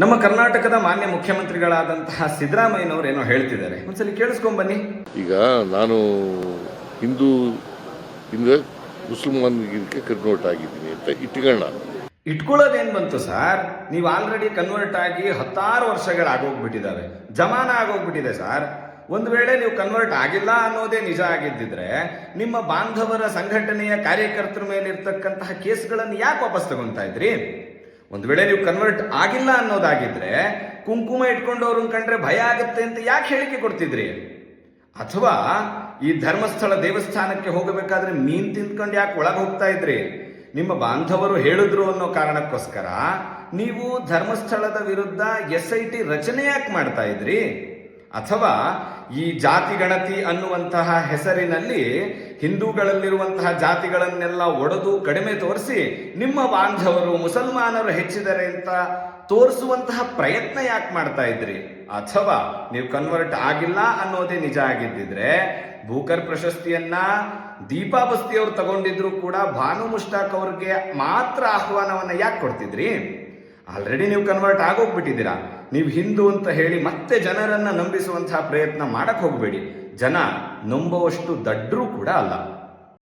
ನಮ್ಮ ಕರ್ನಾಟಕದ ಮಾನ್ಯ ಮುಖ್ಯಮಂತ್ರಿಗಳಾದಂತಹ ಸಿದ್ದರಾಮಯ್ಯನವರು ಏನೋ ಹೇಳ್ತಿದ್ದಾರೆ. ಒಂದ್ಸಲಿ ಕೇಳಿಸ್ಕೊಂಡ್ ಬನ್ನಿ. ಈಗ ನಾನು ಹಿಂದೂ ಹಿಂದೆ ಮುಸಲ್ಮಾನಿಗೆ ಕನ್ವರ್ಟ್ ಆಗಿದ್ದೀನಿ ಅಂತ ಇಟ್ಕೊಳ್ಳ ಇಟ್ಕೊಳ್ಳೋದೇನ್ ಬಂತು ಸರ್? ನೀವು ಆಲ್ರೆಡಿ ಕನ್ವರ್ಟ್ ಆಗಿ ಹತ್ತಾರು ವರ್ಷಗಳಾಗೋಗ್ಬಿಟ್ಟಿದ್ದಾವೆ ಜಮಾನ ಆಗೋಗ್ಬಿಟ್ಟಿದೆ ಸರ್. ಒಂದು ವೇಳೆ ನೀವು ಕನ್ವರ್ಟ್ ಆಗಿಲ್ಲ ಅನ್ನೋದೇ ನಿಜ ಆಗಿದ್ದಿದ್ರೆ ನಿಮ್ಮ ಬಾಂಧವರ ಸಂಘಟನೆಯ ಕಾರ್ಯಕರ್ತರ ಮೇಲೆ ಇರ್ತಕ್ಕಂತಹ ಕೇಸ್ಗಳನ್ನು ಯಾಕೆ ವಾಪಸ್ ತಗೊಂತ ಇದ್ರಿ? ಒಂದು ವೇಳೆ ನೀವು ಕನ್ವರ್ಟ್ ಆಗಿಲ್ಲ ಅನ್ನೋದಾಗಿದ್ರೆ ಕುಂಕುಮ ಇಟ್ಕೊಂಡವ್ರನ್ನ ಕಂಡ್ರೆ ಭಯ ಆಗುತ್ತೆ ಅಂತ ಯಾಕೆ ಹೇಳಿಕೆ ಕೊಡ್ತಿದ್ರಿ? ಅಥವಾ ಈ ಧರ್ಮಸ್ಥಳ ದೇವಸ್ಥಾನಕ್ಕೆ ಹೋಗಬೇಕಾದ್ರೆ ಮೀನ್ ತಿಂದ್ಕೊಂಡು ಯಾಕೆ ಒಳಗೆ ಹೋಗ್ತಾ ಇದ್ರಿ? ನಿಮ್ಮ ಬಾಂಧವರು ಹೇಳಿದ್ರು ಅನ್ನೋ ಕಾರಣಕ್ಕೋಸ್ಕರ ನೀವು ಧರ್ಮಸ್ಥಳದ ವಿರುದ್ಧ ಎಸ್ ಐ ಟಿ ರಚನೆ ಯಾಕೆ ಮಾಡ್ತಾ ಇದ್ರಿ? ಅಥವಾ ಈ ಜಾತಿ ಗಣತಿ ಅನ್ನುವಂತಹ ಹೆಸರಿನಲ್ಲಿ ಹಿಂದೂಗಳಲ್ಲಿರುವಂತಹ ಜಾತಿಗಳನ್ನೆಲ್ಲ ಒಡೆದು ಕಡಿಮೆ ತೋರಿಸಿ ನಿಮ್ಮ ಬಾಂಧವರು ಮುಸಲ್ಮಾನರು ಹೆಚ್ಚಿದರೆ ಅಂತ ತೋರಿಸುವಂತಹ ಪ್ರಯತ್ನ ಯಾಕೆ ಮಾಡ್ತಾ ಇದ್ರಿ? ಅಥವಾ ನೀವು ಕನ್ವರ್ಟ್ ಆಗಿಲ್ಲ ಅನ್ನೋದೇ ನಿಜ ಆಗಿದ್ದಿದ್ರೆ ಭೂಕರ್ ಪ್ರಶಸ್ತಿಯನ್ನ ದೀಪಾ ಬಸ್ತಿಯವರು ತಗೊಂಡಿದ್ರು ಕೂಡ ಭಾನು ಮುಷ್ಟಾಕ್ ಅವ್ರಿಗೆ ಮಾತ್ರ ಆಹ್ವಾನವನ್ನ ಯಾಕೆ ಕೊಡ್ತಿದ್ರಿ? ಆಲ್ರೆಡಿ ನೀವು ಕನ್ವರ್ಟ್ ಆಗೋಗ್ಬಿಟ್ಟಿದ್ದೀರಾ? ನೀವು ಹಿಂದೂ ಅಂತ ಹೇಳಿ ಮತ್ತೆ ಜನರನ್ನು ನಂಬಿಸುವಂತಹ ಪ್ರಯತ್ನ ಮಾಡಕ್ಕೆ ಹೋಗಬೇಡಿ. ಜನ ನಂಬುವಷ್ಟು ದಡ್ಡರೂ ಕೂಡ ಅಲ್ಲ.